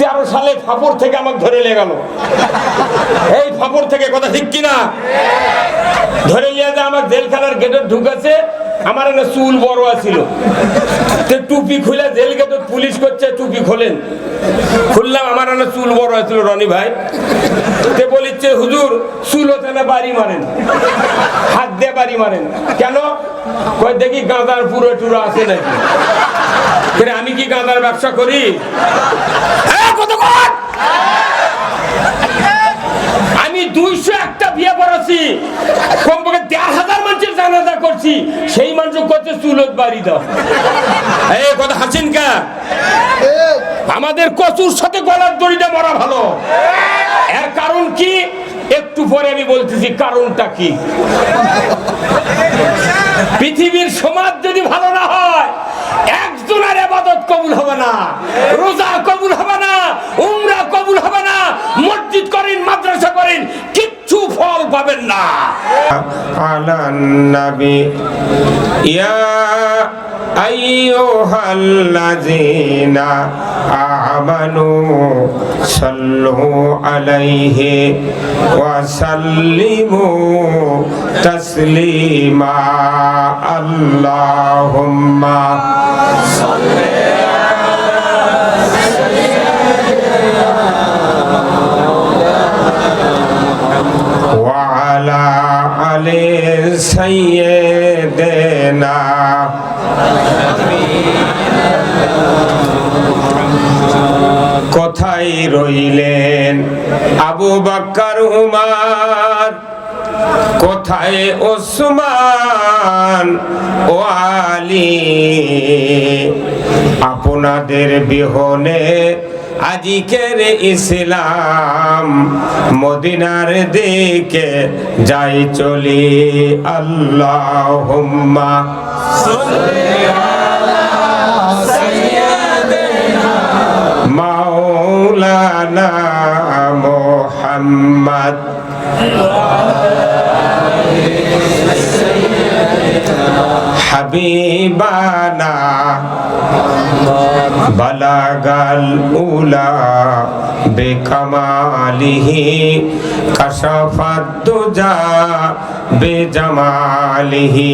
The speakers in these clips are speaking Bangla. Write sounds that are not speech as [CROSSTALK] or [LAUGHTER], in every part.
তেরো সালে ফাপড় থেকে আমাকে ধরে নিয়ে গেল। এই ফাপড় থেকে কথা ঠিক কিনা? ধরে নিয়ে যে আমার জেলখানার গেটে ঢুকেছে, আমার এনে চুল বড় আছিল। টুপি খুলে জেল গেটে পুলিশ করছে, টুপি খোলেন। খুললাম, আমার এনে চুল বড় আছিল রনি ভাই। তে বলিচ্ছে, হুজুর, চুল হতে না, বাড়ি মারেন। হাত দিয়ে বাড়ি মারেন। কেন? কই দেখি গাঁদার পুরো টুরো আছে নাকি? আমি কি গাঁদার ব্যবসা করি? আমি দুইশো একটা বিয়ে করেছি। কমপক্ষে দেড় হাজার মানুষের জানাজা করছি। সেই মানুষ করছে চুলত বাড়ি দাও। কথা হাসিন কা? আমাদের কচুর সাথে গলার দড়িটা মরা ভালো। এর কারণ কি? উপরে আমি বলতেছি, কারণটা কি? পৃথিবীর সমাজ যদি ভালো না হয়, একজনের এবাদত কবুল হবে না, রোজা কবুল হবে না, উমরা কবুল হবে না, মসজিদ করেন, মাদ্রাসা করেন, কিচ্ছু ফল পাবেন না। আলান ইয়া আইয়ুহাল্লাযিনা آمنوا صلوا عليه وسلموا تسليما اللهم وعلى آل سيدنا কোথায় রইলেন আবু বাক্কার উমার। কোথায় ওসমান ও আলী। আপনাদের বিহনে আজিকের ইসলাম মদিনার দিকে যাই চলি আল্লাহ মাওলানা মোহাম্মদ। হাবিবানা বলাগাল উলা বেকমালিহি কশফাত দুজা বেজমালিহি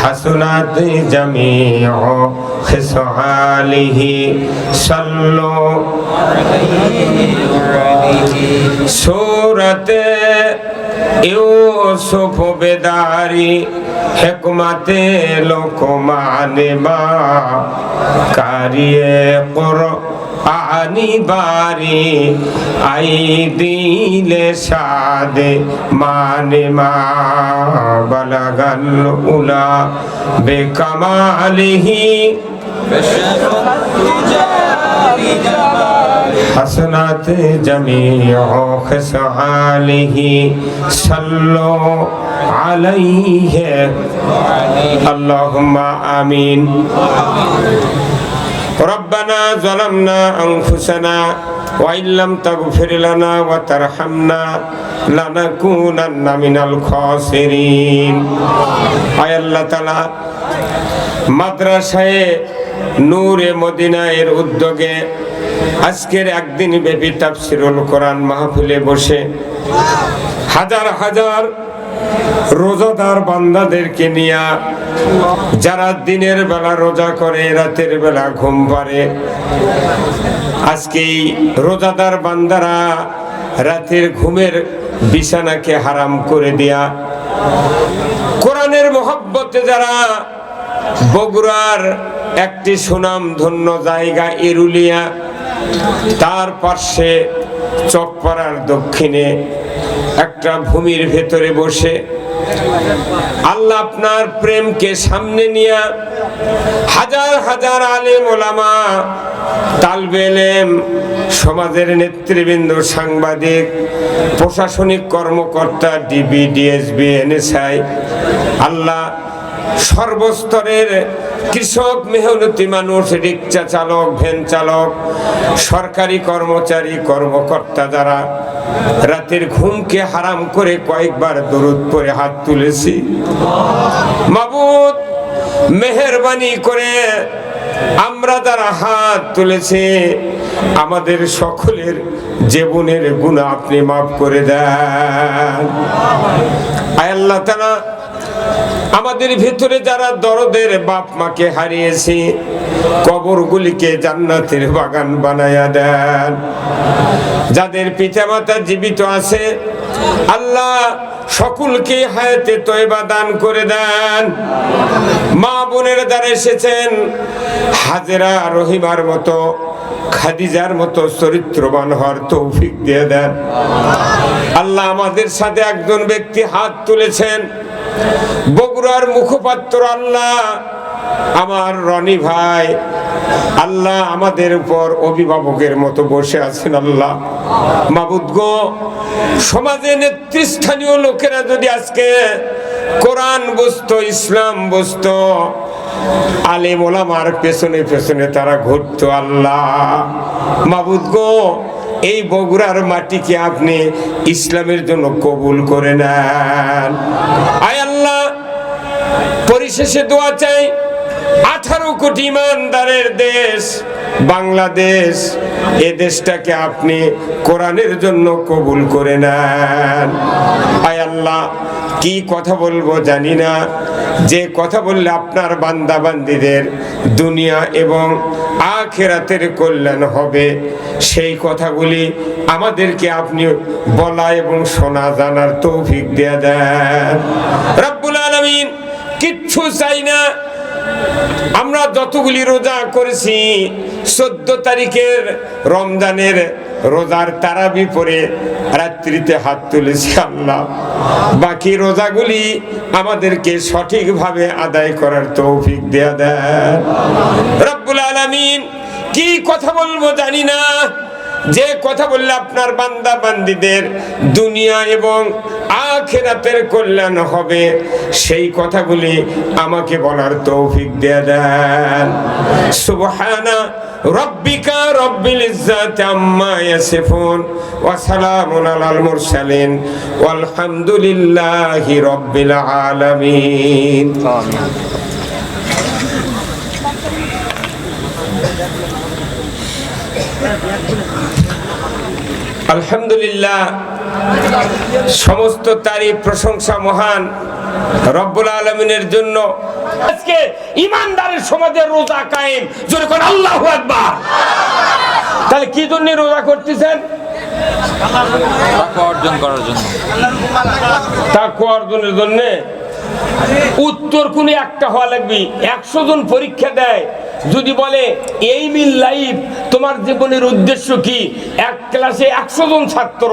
হাসনাত জামিউ খিসালিহি সাল্লু সূরতে ইউসুফ বেদারি হেকমতে লোকমানে মা কারিয়ে কর আনি বারি আই দিলে সাদে মানে মা বলগল উলা বেকমালিহি حسنات جميع خصاله صلوا عليه اللهم آمين ربنا ظلمنا أنفسنا وإن لم تغفر لنا وترحمنا لنكونن من الخاسرين আয় আল্লাহ তালা মাদ্রাসায় নূরে মদিনা এর উদ্যোগে আজকের একদিন ব্যাপী তাফসিরুল কোরআন মাহফিলে বসে হাজার হাজার রোজাদার বান্দাদেরকে নিয়ে যারা দিনের বেলা রোজা করে, রাতের বেলা ঘুম পারে আজকে এই রোজাদার বান্দারা রাতের ঘুমের বিছানাকে হারাম করে দেয়া কোরআনের মহব্বতে যারা বগুড়ার একটি সুনাম ধন্য জায়গা এরুলিয়া, তার পার্শ্বে চকপাড়ার দক্ষিণে একটা ভূমির ভেতরে বসে আল্লাহ আপনার প্রেমকে সামনে নিয়ে হাজার হাজার আলেম ওলামা তালবেলেম সমাজের নেতৃবৃন্দ, সাংবাদিক, প্রশাসনিক কর্মকর্তা, ডিবি, ডিএসবি, এনএসআই, আল্লাহ সর্বস্তরের কৃষক, মেহনতি মানুষ, রিক্সা চালক, ভ্যান চালক, সরকারি কর্মচারী, কর্মকর্তা যারা, রাতের ঘুমকে হারাম করে কয়েকবার দরুদ পরে হাত তুলেছি। মাবুদ, মেহরবানি করে আমরা যারা হাত তুলেছে, আমাদের সকলের জীবনের গুণ আপনি মাফ করে দেন। আল্লাহ তারা আমাদের ভেতরে যারা দরদের বাপ মাকে হারিয়েছে, কবরগুলিকে জান্নাতের বাগান বানায়া দেন। যাদের পিতামাতা জীবিত আছে, আল্লাহ সকলকে হায়াতে তয়বা দান করে দেন। মা বোনের দ্বারা এসেছেন হাজেরা রহিমার মতো, খাদিজার মতো চরিত্রবান হওয়ার তৌফিক দিয়ে দেন। আল্লাহ আমাদের সাথে একজন ব্যক্তি হাত তুলেছেন। বগুড়ার মুখপাত্র আল্লাহ, আমার রনি ভাই, আল্লাহ আমাদের উপর অভিভাবকের মতো বসে আছেন আল্লাহ। মাবুদ গো, সমাজে নেতৃস্থানীয় লোকেরা যদি আজকে কোরআন বসত ইসলাম বসত আলেম ওলামার পেছনে পেছনে তারা ঘুরতো আল্লাহ। মাবুদ গো এই বগুড়ার মাটিকে আপনি ইসলামের জন্য কবুল করে নেন? আয় আল্লাহ, পরিশেষে দোয়া চাই। আঠারো কোটি ইমানদারের দেশ, বাংলাদেশ, এ দেশটাকে আপনি কোরআনের জন্য কবুল করে নেন। আয় আল্লাহ কি কথা বলব জানি না। যে কথা বললে আপনার বান্দা বান্দিদের দুনিয়া এবং আখেরাতের কল্যাণ হবে, সেই কথাগুলি আমাদেরকে আপনি বলা এবং শোনা জানার তৌফিক দিয়ে দেন। রব্বুল আলমিন, কিচ্ছু চাই না। আমরা যতগুলি রোজা করেছি, চোদ্দ তারিখের রমজানের রোজার তারাবি পরে রাত্রিতে হাত তুলেছি আল্লাহ। বাকি রোজাগুলি আমাদেরকে সঠিকভাবে আদায় করার তৌফিক দেয়া দেন। রব্বুল আলামিন, কি কথা বলব জানি না। যে কথা বললে আপনার বান্দা বান্দিদের দুনিয়া এবং আখেরাতের কল্যাণ হবে, সেই কথাগুলি আমাকে বলার তৌফিক দিয়ে দেন। সুবহানা রব্বিকা রব্বিল ইজ্জাতি আম্মা ইয়াসিফুন ওয়া সালামুন আলাল মুরসালিন ওয়ালহামদুলিল্লাহি রব্বিল আলামিন। আমিন আলহামদুলিল্লাহ, সমস্ত তারিফ প্রশংসা মহান রব্বুল আলমিনের জন্য আজকে ইমানদারের সমাজে রোজা কায়েম। জোরে কোন আল্লাহ একবার তাহলে কি জন্য রোজা করতেছেন? টাকা অর্জন করার জন্য। তা অর্জনের জন্য। উত্তর কোন একটা হওয়া লাগবে। একশো জন পরীক্ষা দেয়। যদি বলে, এই মিল লাইফ, তোমার জীবনের উদ্দেশ্য কি? এক ক্লাসে একশো জন ছাত্র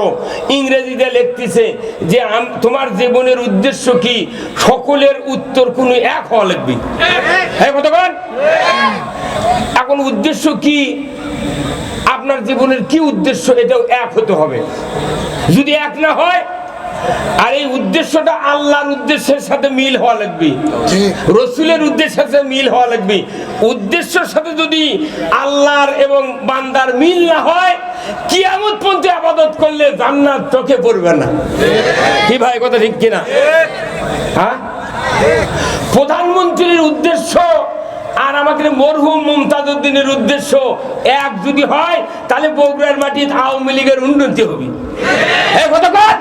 ইংরেজিতে লিখতেছে যে তোমার জীবনের উদ্দেশ্য কি? সকলের উত্তর কোনো এক হওয়া লাগবে। হ্যাঁ এখন উদ্দেশ্য কি? আপনার জীবনের কি উদ্দেশ্য? এটাও এক হতে হবে। যদি এক না হয় আর এই উদ্দেশ্যটা আল্লাহর উদ্দেশ্যের সাথে মিল হওয়া লাগবে। রসুলের উদ্দেশ্যের সাথে মিল হওয়া লাগবে। উদ্দেশ্যের সাথে যদি আল্লাহর এবং বান্দার মিল না হয় কিয়ামত পর্যন্ত আবাদত করলে জান্নাত চোখে পড়বে না। কি ভাই কথা ঠিক কিনা? হ্যাঁ? প্রধানমন্ত্রীর উদ্দেশ্য আর আমাদের মরহুম মুমতাজ উদ্দিনের উদ্দেশ্য এক যদি হয় তাহলে বগুড়ার মাটির আওয়ামী লীগের উন্নতি হবে। কথা কর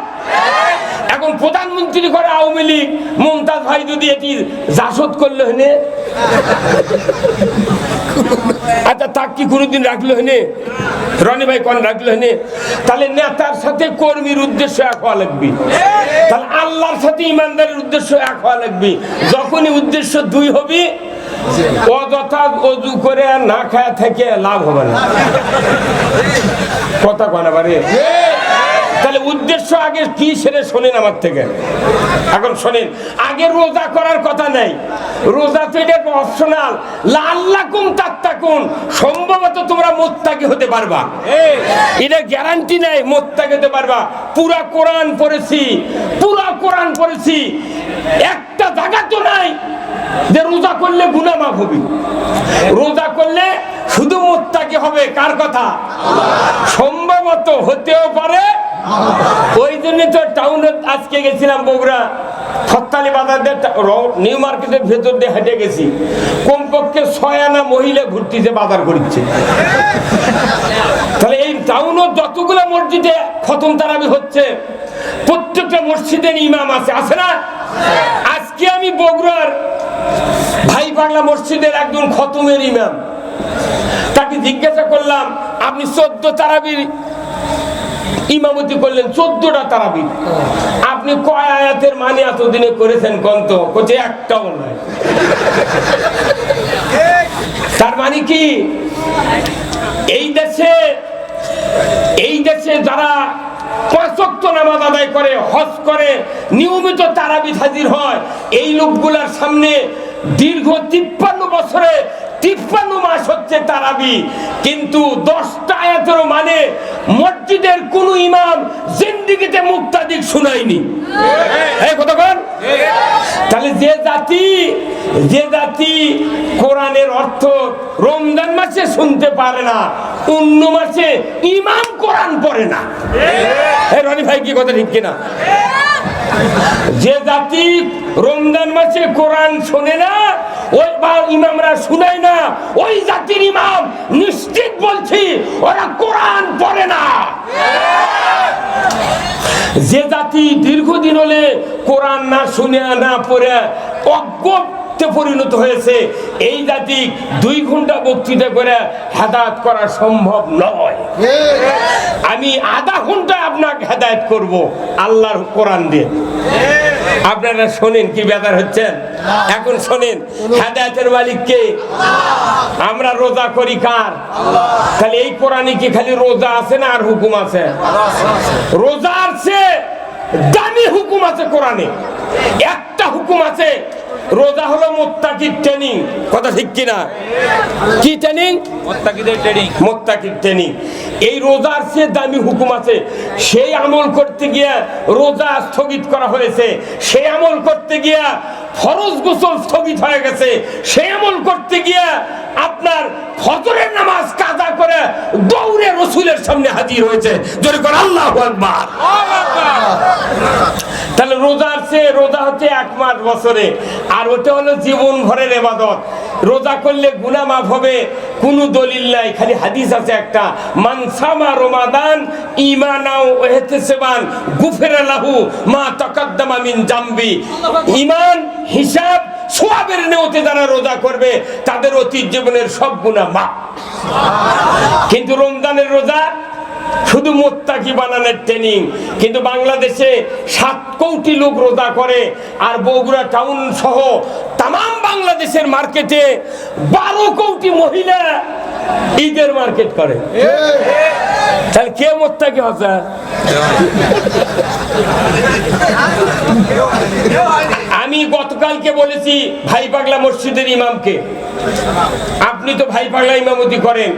এখন প্রধানমন্ত্রী করে আওয়ামী লীগ, মমতাজ ভাই যদি এটি জাসদ করল হেনে? আচ্ছা তাক কি কোনোদিন রাখল হেনে? রনি ভাই কন রাখল হেনে? তাহলে নেতার সাথে কর্মীর উদ্দেশ্য এক হওয়া লাগবে। তাহলে আল্লাহর সাথে ইমানদারের উদ্দেশ্য এক হওয়া লাগবে। যখনই উদ্দেশ্য দুই হবে, অযথা অজু করে না খায়া থেকে লাভ হবে না। কথা কনা বারে উদ্দেশ্য আগে কি সেরে শোনেন আমার থেকে। এখন শোনেন, আগে রোজা করার কথা নেই। রোজা তো এটা অপশনাল লাল্লাকুম তাত্তাকুন, সম্ভবত তোমরা মোত্তাকি হতে পারবা। এটা গ্যারান্টি নেই মোত্তাকি হতে পারবা। পুরা কোরআন পড়েছি, পুরা কোরআন পড়েছি। একটা জায়গা তো নাই যে রোজা করলে গুনা মাফ হবে। রোজা করলে শুধু মোত্তাকি হবে, কার কথা? সম্ভবত হতেও আজকে গেছিলাম বগুড়া। করতালি বাজার দিয়ে টা- র- নিউ মার্কেটের ভেতর দিয়ে হেঁটে গেছি। কমপক্ষে ছয় আনা মহিলা ঘুরতিছে বাজার করছে তাহলে এই টাউনের যতগুলো মসজিদে খতম তারাবি হচ্ছে, প্রত্যেকটা মসজিদের ইমাম আছে। আছে না? আজকে আমি বগুড়ার ভাই পাগলা মসজিদের একজন খতমের ইমাম। তাকে জিজ্ঞাসা করলাম, আপনি চোদ্দ তারাবির ইমামতি করলেন চোদ্দটা তারাবির আপনি কয় আয়াতের মানে এতদিনে করেছেন কন্ত কোচে একটাও নয়। তার মানে কি? এই দেশে এই দেশে যারা পাঁচক্ত নামাজ আদায় করে, হজ করে, নিয়মিত তারাবিদ হাজির হয়, এই লোকগুলার সামনে দীর্ঘ তিপ্পান্ন বছরে তিপ্পান্ন মাস হচ্ছে তারাবি। কিন্তু দশটা আয়াতেরও মানে মসজিদের কোন ইমাম জিন্দিগিতে মুক্তাদিক শুনায়নি। এই কতক্ষণ তাহলে যে জাতি যে জাতি কোরআনের অর্থ রমজান মাসে শুনতে পারে না অন্য মাসে ইমাম কোরআন পড়ে না। রনি ভাই কি কথা ঠিক কিনা? যে জাতি রমজান মাসে কোরআন শোনে না ওই ইমামরা শুনায় না, ওই জাতির ইমাম নিশ্চিত বলছি, ওরা কোরআন পড়ে না। যে জাতি দীর্ঘদিন হলে কোরআন না শুনে, না পড়ে, অজ্ঞতে পরিণত হয়েছে, এই জাতি দুই ঘণ্টা বক্তৃতা করে হেদায়ত করা সম্ভব নয়। আমি আধা ঘণ্টা আপনাকে হেদায়ত করব আল্লাহর কোরআন দিয়ে। আপনারা শোনেন কি বেদার হচ্ছেন এখন শোনেন, হেদায়তের মালিক কে? আমরা রোজা করি কার? খালি এই কোরআনে কি খালি রোজা আছে না আর হুকুম আছে? রোজা আছে দামি হুকুম আছে কোরআনে। একটা হুকুম আছে রোজা হলো মোত্তাকির ট্রেনিং কথা ঠিক কিনা? কি ট্রেনিং মোত্তাকিদের ট্রেনিং মোত্তাকির ট্রেনিং এই রোজার সে দামি হুকুম আছে সেই আমল করতে গিয়া রোজা স্থগিত করা হয়েছে। সেই আমল করতে গিয়া ফরজ গোসল স্থগিত হয়ে গেছে। সে আমল করতে গিয়া আপনার ফজরের নামাজ কাজা করে দৌড়ে রসুলের সামনে হাজির হয়েছে। জোরে করে আল্লাহ আকবার। তাহলে রোজার চেয়ে রোজা হচ্ছে এক মাস বছরে। আর ওটা হলো জীবন ভরের এবাদত। রোজা করলে গুনাহ মাফ হবে, কোনো দলিল নাই, খালি হাদিস আছে একটা। মানসামা রমাদান ইমানাও ওয়াহতিসাবান গুফের লাহু মা তাকাদ্দামা মিন জাম্বি। ঈমান হিসাব সোয়াবের নেওতে যারা রোজা করবে, তাদের অতীত জীবনের সব গুনাহ মা কিন্তু রমজানের রোজা শুধু মোত্তাকি বানানোর ট্রেনিং কিন্তু বাংলাদেশে সাত কোটি লোক রোজা করে, আর বগুড়া টাউন সহ তাম বাংলাদেশের মার্কেটে বারো কোটি মহিলা ঈদের মার্কেট করে। তাহলে কে মোত্তাকি হচ্ছে গতকালকে বলেছি ভাই পাগলা মসজিদের ইমামকে। আপনি তো ভাই পাগলা ইমামতি করেন।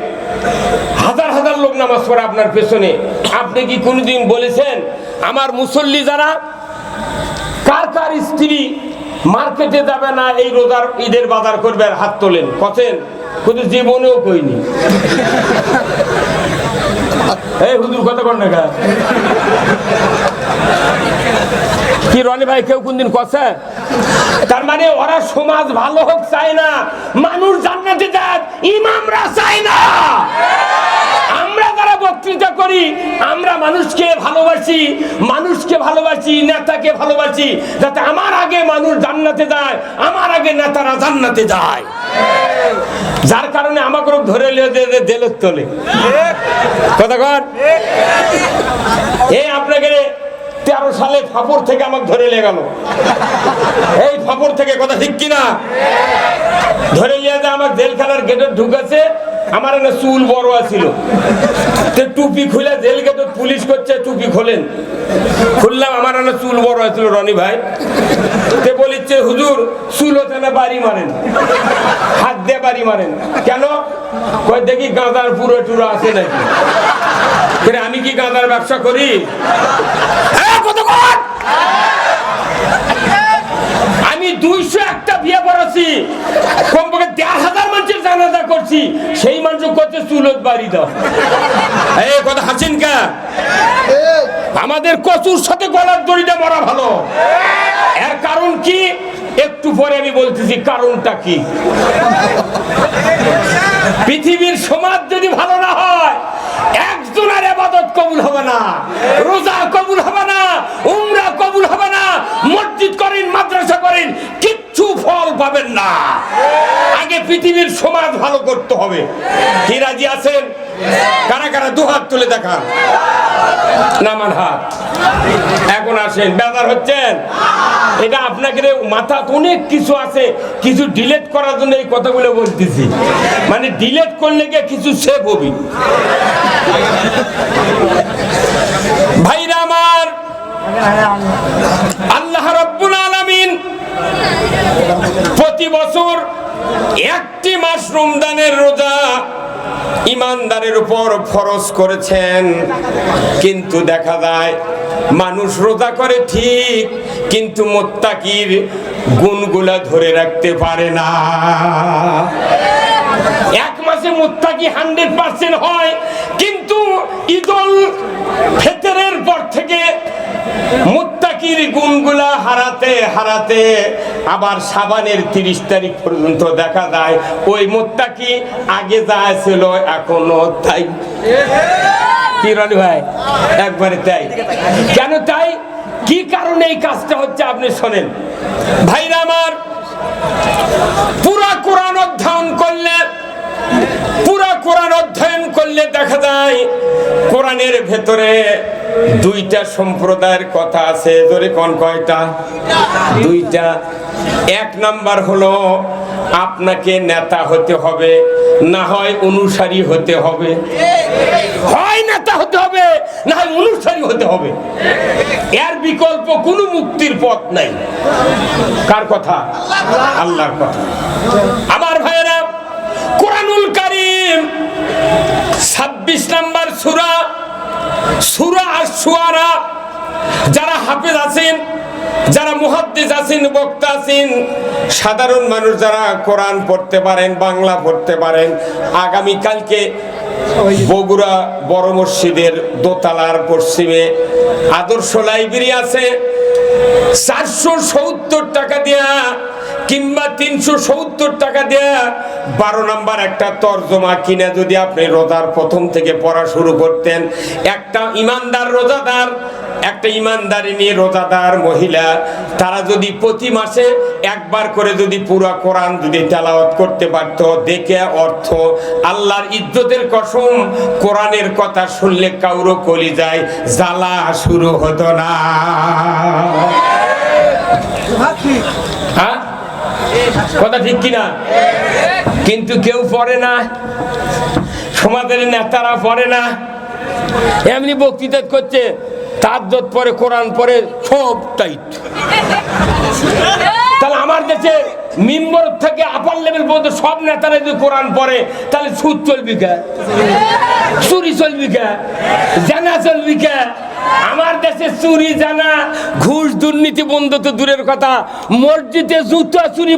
হাজার হাজার লোক নামাজ পড়ে আপনার পেছনে। আপনি কি কোনোদিন বলেছেন, আমার মুসল্লি যারা, কার কার স্ত্রী মার্কেটে যাবে না এই রোজার ঈদের বাজার করবে আর হাত তোলেন? কছেন? কিন্তু জীবনেও কইনি। এই হুজুর কথা কর না? কি রনি ভাই, কেউ কোনদিন কষে তার মানে ওরা সমাজ ভালো হোক, চায় না। মানুষ জান্নাতে যাক, ইমামরা চায় না। আমরা যারা বক্তৃতা করি, আমরা মানুষকে ভালোবাসি মানুষকে ভালোবাসি, নেতাকে ভালোবাসি, যাতে আমার আগে মানুষ জান্নাতে যায়, আমার আগে নেতারা জান্নাতে যায়। যার কারণে আমাকে ধরে দেলের তোলে। কথা কর এই আপনাকে তেরো সালে ফাপড় থেকে আমাকে ধরে নিয়ে গেল। এই ফাপড় থেকে কথা ঠিক কিনা? ধরে নিয়ে যে আমার জেলখানার গেটে ঢুকেছে, আমার না চুল বড় আছিল। টুপি খুলে জেল গেটে পুলিশ করছে, টুপি খোলেন। খুললাম, আমার না চুল বড় আছিল রনি ভাই। তে বলিচ্ছে, হুজুর, চুল হতে না বাড়ি মারেন? হাত দিয়ে বাড়ি মারেন? কেন? কই দেখি গাঁদার পুরো টুরো আছে নাকি? আমি কি গাঁদার ব্যবসা করি? আমি দুইশো একটা বিয়ে কমপক্ষে দেড় হাজার মানুষের জানাজা করছি। সেই মানুষ চুলত বাড়ি দাও। কথা হাসিন আমাদের কচুর সাথে গলার দড়িটা মরা ভালো। এর কারণ কি? একটু পরে আমি বলতেছি, কারণটা কি? পৃথিবীর সমাজ যদি ভালো না হয় একজনের আবাদত কবুল হবে না রোজা কবুল হবে না উমরা কবুল হবে না মসজিদ করেন মাদ্রাসা করেন কিচ্ছু ফল পাবেন না আগে পৃথিবীর সমাজ ভালো করতে হবে। কি রাজি আছেন? কারা কারা? দু হাত তুলে দেখান। নামান হাত। এখন আসেন। বেদার হচ্ছেন? এটা আপনাকে মাথা অনেক কিছু আছে। কিছু ডিলেট করার জন্য এই কথাগুলো বলতেছি। মানে ডিলেট করলে গিয়ে কিছু সেভ হবি। ভাইরা আমার আল্লাহ রব্বুল আলামিন প্রতি বছর, একটি মাস রমজানের রোজা ইমানদারের উপর ফরজ করেছেন। কিন্তু দেখা যায়, মানুষ রোজা করে ঠিক, কিন্তু মোত্তাকির গুণগুলা ধরে রাখতে পারে না। এক মাসে মুত্তাকি হান্ড্রেড পার্সেন্ট হয়, কিন্তু ঈদল ফেতরের পর থেকে মুত্তাকির গুণগুলা হারাতে হারাতে আবার সাবানের তিরিশ তারিখ পর্যন্ত দেখা যায়, ওই মুত্তাকি আগে যা ছিল এখনও তাই। কি ভাই? একবারে তাই। কেন তাই? কি কারণে এই কাজটা হচ্ছে আপনি শোনেন। ভাইরা আমার, পুরা কোরআন অধ্যয়ন করলে পুরা কোরআন অধ্যয়ন করলে দেখা যায়, কোরআনের ভেতরে দুইটা সম্প্রদায়ের কথা আছে। কয়টা? দুইটা। এক নাম্বার হলো, আপনাকে নেতা হতে হবে, না হয় অনুসারী হতে হবে। হয় নেতা হতে হবে, না হয় অনুসারী হতে হবে। এর বিকল্প কোনো মুক্তির পথ নাই। কার কথা? আল্লাহর কথা। আমার ভাইয়েরা কোরআনুল কারিম। ছাব্বিশ নাম্বার সুরা সুরা আর সুয়ারা যারা হাফেজ আছেন, যারা মুহাদ্দিস আছেন, বক্তা আছেন, সাধারণ মানুষ যারা কোরআন পড়তে পারেন, বাংলা পড়তে পারেন, আগামী কালকে বগুড়া বড় মসজিদের দোতলার পশ্চিমে আদর্শ লাইব্রেরি আছে। চারশো সত্তর টাকা দেয়া কিংবা তিনশো সত্তর টাকা দেয়া বারো নাম্বার একটা তর্জমা কিনে যদি আপনি রোজার প্রথম থেকে পড়া শুরু করতেন একটা ইমানদার রোজাদার একটা ইমানদারি নিয়ে রোজাদার মহিলা তারা যদি প্রতি মাসে একবার করে যদি পুরো কোরআন যদি তেলাওয়াত করতে পারত দেখে অর্থ আল্লাহর ইজ্জতের কসম কোরআনের কথা শুনলে কাউরো কলি যায় জ্বালা শুরু হতো না। হ্যাঁ? কথা ঠিক কিনা? কিন্তু কেউ পড়ে না। সমাজের নেতারা পড়ে না। এমনি বক্তৃতা করছে, তার পরে, কোরআন পরে, সব টাইট। [LAUGHS] তাহলে আমার দেশে মিম্বর থেকে আপার লেভেল পর্যন্ত সব নেতারা যদি কোরআন পড়ে, তাহলে সুদ চলবি কে? চুরি চলবি কে? জানা চলবি কে? আমার দেশে চুরি, জানা, ঘুষ, দুর্নীতি বন্ধ তো দূরের কথা। মসজিদে জুতা চুরি